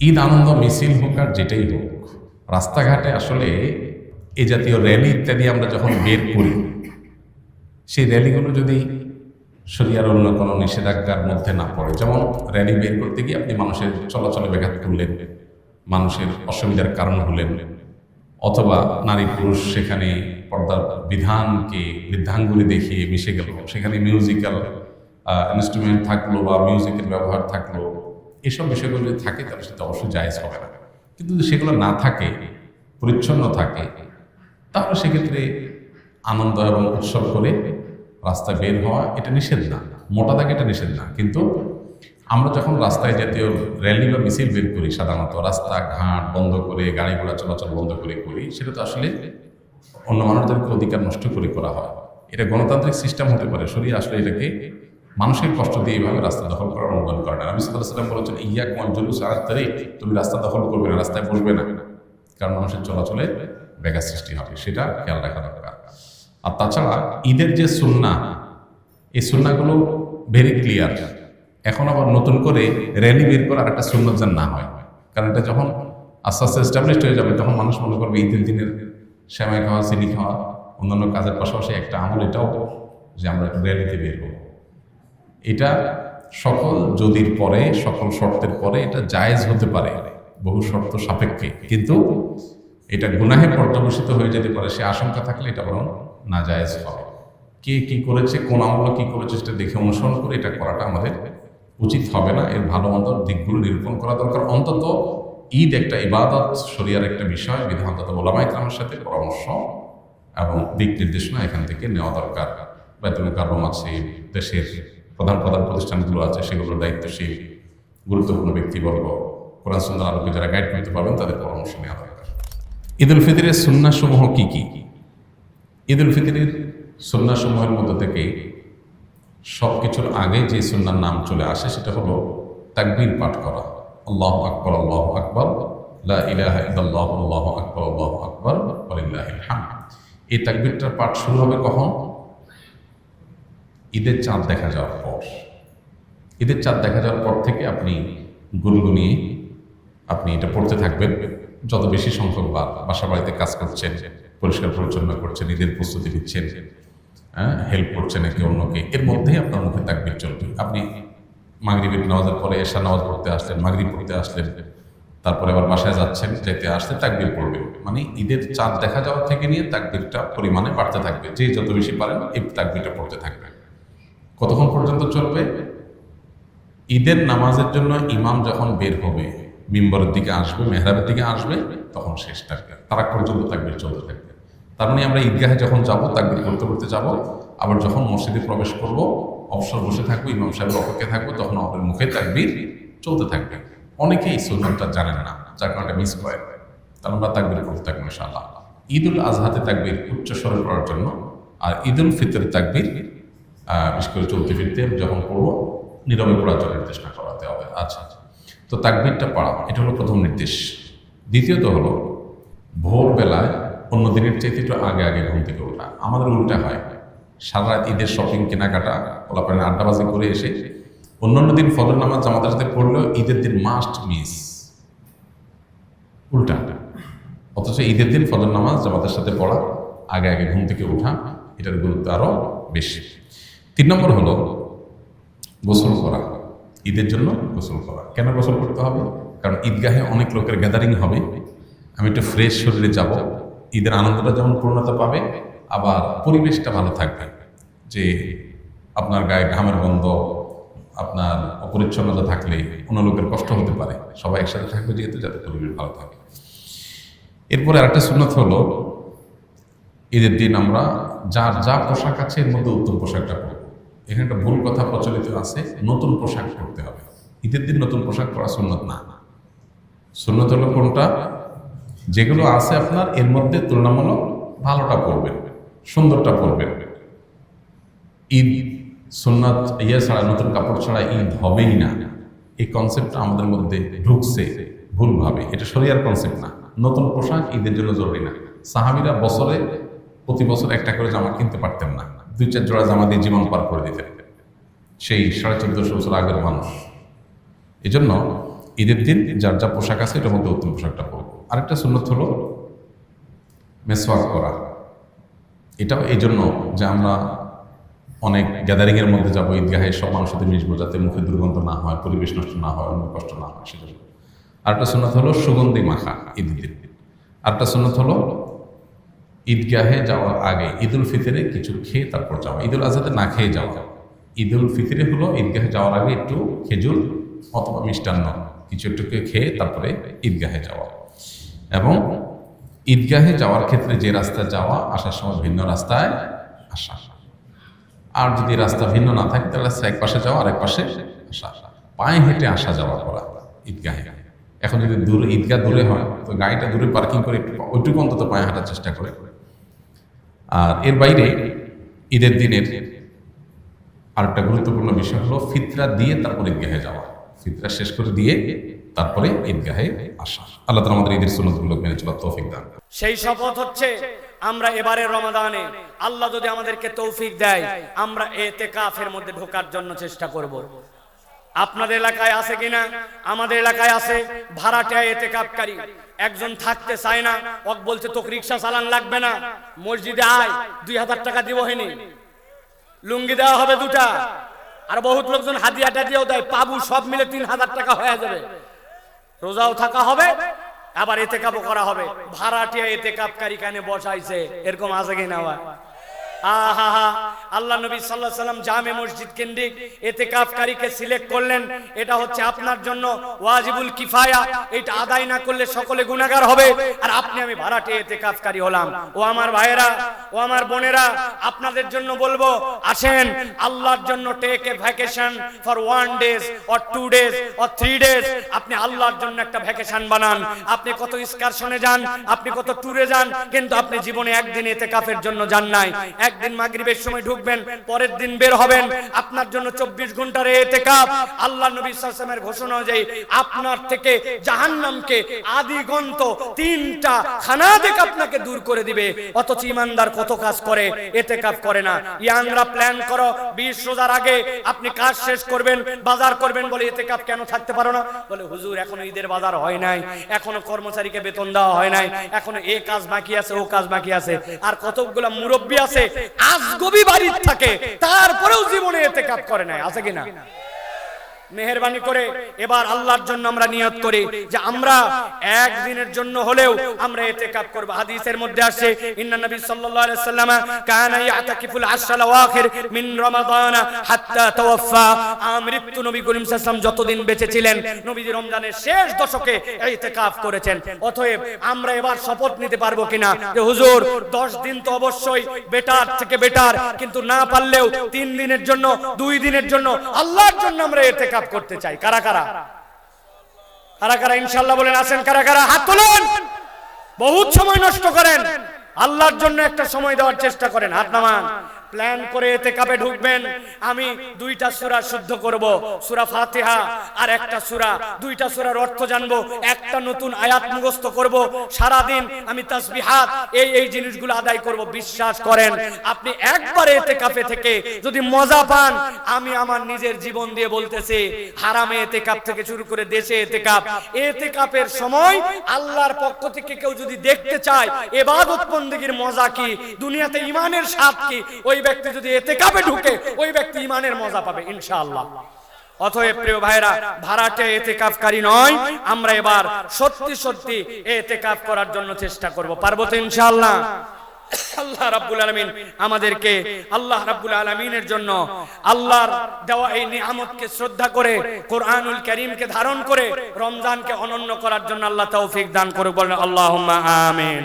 ঈদ, আনন্দ, মিছিল হোক আর যেটাই হোক, রাস্তাঘাটে আসলে এ জাতীয় র্যালি ইত্যাদি আমরা যখন বের করি, সেই র্যালিগুলো যদি শরিয়ার অন্য কোনো নিষেধাজ্ঞার মধ্যে না পড়ে, যেমন র্যালি বের করতে গিয়ে আপনি মানুষের চলাচলে ব্যাঘাত করলেন, মানুষের অসুবিধার কারণ হলেন, অথবা নারী পুরুষ সেখানে পর্দার বিধানকে বৃদ্ধাঙ্গুলি দেখিয়ে মিশে গেল, সেখানে মিউজিক্যাল ইনস্ট্রুমেন্ট থাকল বা মিউজিকের ব্যবহার থাকল এসব বিষয়গুলো যদি থাকে, তাহলে সেটা অবশ্যই জায়জ হবে না। কিন্তু যদি সেগুলো না থাকে, পরিচ্ছন্ন থাকে, তাহলে সেক্ষেত্রে আনন্দ এবং উৎসব করে রাস্তায় বের হওয়া এটা নিষেধ না। মোটা দাগে এটা নিষেধ না। কিন্তু আমরা যখন রাস্তায় জাতীয় র্যালি বা মিছিল বের করি, সাধারণত রাস্তাঘাট বন্ধ করে, গাড়ি ঘোড়া চলাচল বন্ধ করে করি, সেটা তো আসলে অন্য মানুষদেরকে অধিকার নষ্ট করে করা হয়। এটা গণতান্ত্রিক সিস্টেম হতে পারে। শরীর আসলে এটাকে মানুষের কষ্ট দিয়ে এইভাবে রাস্তা দখল করার অনুমোদন করে না। আমি সাল্লাহ সাল্লাম বলেছেন ইয়া কুমার জলুস আত্মারে তুমি রাস্তা দখল করবে না, রাস্তায় বসবে না। কারণ মানুষের চলাচলে ব্যাঘাত সৃষ্টি হবে, সেটা খেয়াল রাখা দরকার। আর তাছাড়া ঈদের যে সুন্না এই সুন্নাগুলো ভেরি ক্লিয়ার এখন আবার নতুন করে র্যালি বের করে আর একটা সুন্নত যেন না হয়। কারণ এটা যখন আস্তে আস্তে এস্টাবলিশড হয়ে যাবে, তখন মানুষ মনে করবে ঈদের দিনের শ্যামাই খাওয়া চিনি খাওয়া, অন্যান্য কাজের পাশাপাশি একটা আমল এটাও যে আমরা একটা র্যালিতে বের হব এটা সকল যদির পরে সকল শর্তের পরে এটা জায়েজ হতে পারে। বহু শর্ত সাপেক্ষে। কিন্তু এটা গুনাহে পর্যবসিত হয়ে যেতে পারে, সে আশঙ্কা থাকলে এটা বরং না জায়েজ হবে। কে কি করেছে, কোন আমল কি করেছে, সেটা দেখে অনুসরণ করে এটা করাটা আমাদের উচিত হবে না। এর ভালো মন্দ দিকগুলো নিরূপণ করা দরকার। অন্তত ঈদ একটা ইবাদত, শরিয়ার একটা বিষয় বিধানত ওলামা ইকরামের সাথে পরামর্শ এবং দিক নির্দেশনা এখান থেকে নেওয়া দরকার। বেতন কারণ আছে, দেশের প্রধান প্রধান প্রতিষ্ঠানগুলো আছে, সেগুলোর দায়িত্বশীল, গুরুত্বপূর্ণ ব্যক্তিবর্গ, কোরআন সুন্দর আলোকে যারা গাইড করতে পারবেন, তাদের পরামর্শ নেওয়া দরকার। ঈদ উল ফিতরের সুন্নাসমূহ কী কী? ঈদ উল ফিতরের সুন্নাসমূহের মধ্যে থেকে সব কিছুর আগে যে সুন্নার নাম চলে আসে, সেটা হলো তাকবীর পাঠ করা। আল্লাহ আকবর আল্লাহ আকবর, লা আকবর, আল্লাহু আকবর এই তাকবীরটার পাঠ শুরু হবে কখন? ঈদের চাঁদ দেখা যাওয়ার পর। ঈদের চাঁদ দেখা যাওয়ার পর থেকে আপনি গুনগুনিয়ে আপনি এটা পড়তে থাকবেন। যত বেশি সংখ্যক বার বাসা বাড়িতে কাজ করছেন, পরিষ্কার পরিচ্ছন্ন করছেন, ঈদের প্রস্তুতি দিচ্ছেন হ্যাঁ হেল্প করছেন একে অন্যকে, এর মধ্যেই আপনার মুখে তাকবির চলবে। আপনি মাগরিবের নামাজের পরে এশা নামাজ পড়তে আসলেন, মাগরিব পড়তে আসলেন, তারপরে আবার বাসায় যাচ্ছেন যেতে আসলে তাকবির পড়বে মানে ঈদের চাঁদ দেখা যাওয়ার থেকে নিয়ে তাকবিরটা পরিমাণে বাড়তে থাকবে। যে যত বেশি পারেন, এই তাকবিরটা পড়তে থাকবে কতক্ষণ পর্যন্ত চলবে? ঈদের নামাজের জন্য ইমাম যখন বের হবে মিম্বরের দিকে আসবে মেহরাবের দিকে আসবে তখন শেষ থাকবে। তারা পর্যন্ত তাকবির চলতে থাকবে। তার মানে আমরা ঈদগাহে যখন যাব তাকবির করতে করতে যাব আবার যখন মসজিদে প্রবেশ করব অবসর বসে থাকব ইমাম সাহেবের অপেক্ষা থাকব তখন আমাদের মুখে তাকবির চলতে থাকবে। অনেকেই সুন্নতটা জানেন না যার কারণে মিস করে তাহলে আমরা তাকবির করতে থাকব ইনশাআল্লাহ। ঈদ আজহাতে তাকবির উচ্চ স্বরে করার জন্য আর ঈদ উল ফিতর তাকবির আহ, বিশেষ করে চলতে ফিরতে যখন পড়ব, নীরবে পড়ার জন্য নির্দেশনা করাতে হবে। আচ্ছা আচ্ছা। তো তাকবিরটা পড়া, এটা হলো প্রথম নির্দেশ। দ্বিতীয়ত হলো, ভোরবেলায় অন্য দিনের চাইতে একটু আগে আগে ঘুম থেকে ওঠা। আমাদের উল্টা হয়। সারা রাত ঈদের শপিং, কেনাকাটা ওলাপানে আড্ডাবাজি করে এসে অন্যান্য দিন ফজর নামাজ জামাতের সাথে পড়লেও ঈদের দিন মাস্ট মিস উল্টা। অথচ ঈদের দিন ফজর নামাজ জামাতের সাথে পড়া, আগে আগে ঘুম থেকে ওঠা, এটার গুরুত্ব আরও বেশি। তিন নম্বর হলো গোসল করা। ঈদের জন্য গোসল করা। কেন গোসল করতে হবে? কারণ ঈদগাহে অনেক লোকের গ্যাদারিং হবে। আমি একটু ফ্রেশ শরীরে যাব। ঈদের আনন্দটা যেমন পূর্ণতা পাবে, আবার পরিবেশটা ভালো থাকবে। যে আপনার গায়ে ঘামের গন্ধ, আপনার অপরিচ্ছন্নতা থাকলে অন্য লোকের কষ্ট হতে পারে। সবাই একসাথে থাকবে যেহেতু, যাতে পরিবেশ ভালো থাকে। এরপরে আরেকটা সুন্নত হলো, ঈদের দিন আমরা যার যা পোশাক আছে এর মধ্যে উত্তম পোশাকটা পরব। এখানে একটা ভুল কথা প্রচলিত আছে, নতুন পোশাক পরতে হবে। ঈদের দিন নতুন পোশাক পরা সুন্নত না। সুন্নত হলো কোনটা? যেগুলো আছে আপনার, এর মধ্যে তুলনামূলক ভালোটা পরবেন, সুন্দরটা পরবেন। ঈদ, সুন্নাত ইয়ে ছাড়া, নতুন কাপড় ছাড়া ঈদ হবেই না। এই কনসেপ্টটা আমাদের মধ্যে ঢুকছে ভুলভাবে। এটা শরিয়ার কনসেপ্ট না। নতুন পোশাক ঈদের জন্য জরুরি না। সাহাবিরা বছরে, প্রতি বছর একটা করে জামা কিনতে পারতেন না। দুই চার জোড়া জামা দিয়ে জীবন পার করে দিতেন সেই সাড়ে চোদ্দশো বছর আগের মানুষ। এই জন্য ঈদের দিন যার যা পোশাক আছে এটার মধ্যে উত্তম পোশাকটা পরবো আরেকটা সুন্নত হলো মেসওয়াক করা এটাও এই জন্য যে আমরা অনেক গ্যাদারিংয়ের মধ্যে যাব, ঈদগাহে সব মানুষের সাথে মিশবো যাতে মুখে দুর্গন্ধ না হয়, পরিবেশ নষ্ট না হয়, অন্য কষ্ট না হয়, সেটা আরেকটা সুন্নত হলো সুগন্ধি মাখা ঈদের দিন। আরেকটা সুন্নত হলো ঈদগাহে যাওয়ার আগে ঈদুল ফিতরে কিছু খেয়ে তারপর যাওয়া। ঈদুল আজহাতে না খেয়ে যাওয়া। ঈদুল ফিতরে হলো ঈদগাহে যাওয়ার আগে একটু খেজুর অথবা মিষ্টান্ন কিছু একটু খেয়ে তারপরে ঈদগাহে যাওয়া। এবং ঈদগাহে যাওয়ার ক্ষেত্রে যে রাস্তায় যাওয়া, আসার সময় ভিন্ন রাস্তায় আসা। আর যদি রাস্তা ভিন্ন না থাকে, তাহলে এক পাশে যাওয়া, আরেক পাশে আসা। পায়ে হেঁটে আসা যাওয়া করা ঈদগাহে। এখন যদি দূরে, ঈদগাহ দূরে হয়, তো গাড়িটা দূরে পার্কিং করে একটু, ওইটুকু অন্তত পায়ে হাঁটার চেষ্টা করে। আর এর বাইরে ঈদের দিনের আরেকটা গুরুত্বপূর্ণ বিষয় হলো ফিতরা দিয়ে তারপর ঈদগাহে যাওয়া ফিতরা শেষ করে দিয়ে তারপরে ঈদগাহে আসা আল্লাহ তালা আমাদের ঈদের সুন্নতগুলো মেনে চলার তৌফিক দান। সেই শপথ হচ্ছে, আমরা এবারে রমাদানে আল্লাহ যদি আমাদেরকে তৌফিক দেয়, আমরা এতে কাফের মধ্যে ঢোকার জন্য চেষ্টা করব। আপনাদের এলাকায় আছে কিনা আমাদের এলাকায় আছে ভাড়াটিয়া এতে কাপকারী একজন থাকতে চায় না। ওক বলছে, তোকে রিক্সা চালান লাগবে না। মসজিদে আয়, দুই হাজার টাকা দিব হয়নি। লুঙ্গি দেওয়া হবে দুটা। আর বহুত লোকজন হাদিয়া টাদিয়াও দেয়। পাবু সব মিলে তিন হাজার টাকা হয়ে যাবে। রোজাও থাকা হবে, আবার এতে কাপও করা হবে। ভাড়াটিয়া এতে কাপকারী কানে বসাইছে। এরকম আছে কিনা আবার? আহা হা আল্লাহ নবী সাল্লাহ সাল্লাম জামে মসজিদ কেন্দ্রিক এতে কাফকারীকে সিলেক্ট করলেন। এটা হচ্ছে আপনার জন্য ওয়াজিবুল কিফায়া। এটা আদায় না করলে সকলে গুনাহগার হবে। আর আপনি, আমি ভাড়াটে এতে কাফকারী হলাম। ও আমার ভাইয়েরা, ও আমার বোনেরা, আপনাদের জন্য বলব, আসেন, আল্লাহর জন্য take a vacation for one days or two days or three days আপনি আল্লাহর জন্য একটা ভ্যাকেশন বানান। আপনি কত এক্সকারশনে যান, আপনি কত ট্যুরে যান, কিন্তু আপনি জীবনে একদিন এতে কাফের জন্য যান নাই। একদিন মাগরিবের সময় ঢুকবেন পরের দিন বের হবেন। আপনার জন্য চব্বিশ ঘণ্টার এতে কাপ আল্লাহ নবী সাল্লামের ঘোষণা অনুযায়ী আপনার থেকে জাহান্নামকে আদি গন্ত তিনটা খানা থেকে আপনাকে দূর করে দিবে। অথচ ইমানদার কত কাজ করে এতে কাপ করে না। ইয়াংরা প্ল্যান করো, বিশ রোজার আগে আপনি কাজ শেষ করবেন, বাজার করবেন, বলে এতে কাপ কেন থাকতে পারো না? বলে, হুজুর, এখনও ঈদের বাজার হয় নাই। এখনও কর্মচারীকে বেতন দেওয়া হয় নাই। এখনও এ কাজ বাকি আছে, ও কাজ বাকি আছে। আর কতগুলা মুরব্বী আছে, আজগবি বাড়ির থাকে তারপরেও জীবনে এতে কাপ করে নাই আছে কিনা? মেহরবানি করে এবার আল্লাহর জন্য আমরা নিয়ত করি যে আমরা একদিনের জন্য হলেও আমরা এতেকাপ করব। হাদিসের মধ্যে আসছে, ইন্না নবী সাল্লাল্লাহু আলাইহি সাল্লাম কানা ইয়াতাকিফুল আশরাল আওয়াখির মিন রমাদান হাত্তা তাওয়াফা আমৃত্যু নবী করিম সাল্লাল্লাহু যতদিন বেঁচে ছিলেন, নবীজি রমজানের শেষ দশকে ইতিকাফ করেছেন। অতএব আমরা এবার শপথ নিতে পারব কিনা? যে হুজুর 10 দিন তো অবশ্যই বেটার থেকে বেটার, কিন্তু না পারলেও তিন দিনের জন্য, দুই দিনের জন্য আল্লাহর জন্য আমরা এতেকাফ করতে চাই। কারা কারা? কারা কারা? ইনশাল্লাহ বলেন, আসেন, কারা কারা? হাত তোলেন! বহুত সময় নষ্ট করেন। আল্লাহর জন্য একটা সময় দেওয়ার চেষ্টা করেন। হাত নামান। প্ল্যান করে এতে কাপে ঢুকবেন। আমি দুইটা সূরা শুদ্ধ করব। সূরা ফাতিহা আর একটা সূরা। দুইটা সূরার অর্থ জানব। একটা নতুন আয়াত মুখস্থ করব। সারা দিন আমি তাসবিহাত, এই এই জিনিসগুলো আদায় করব। বিশ্বাস করেন, আপনি একবার এতে কাপে থেকে যদি মজা পান, আমি আমার নিজের জীবন দিয়ে বলতেছি, হারামে এতে কাপ থেকে শুরু করে দেশে এতে কাপ। এতে কাপের সময় আল্লাহর পক্ষ থেকে কেউ যদি দেখতে চায় এবাদত বন্দেগীর মজা কি? দুনিয়াতে ইমানের স্বাদ কি? ওই ব্যক্তি যদি এতে কাপে ঢুকে, ওই ব্যক্তি ইমানের মজা পাবে, ইনশাআল্লাহ। অতএব প্রিয় ভাইরা ভাড়াটে এতেকাফকারী নয়, আমরা এবার সত্যি সত্যি এতেকাফ করার জন্য চেষ্টা করব। পারব তো ইনশাআল্লাহ? আল্লাহ রাব্বুল আলামিন আমাদেরকে, আল্লাহ রাব্বুল আলামিনের জন্য আল্লাহর দেওয়া এই নিয়ামতকে শ্রদ্ধা করে, কোরআনুল কারীমকে ধারণ করে, রমজানকে অনন্য করার জন্য আল্লাহ তৌফিক দান করুক বলেন, আল্লাহুম্মা আমিন।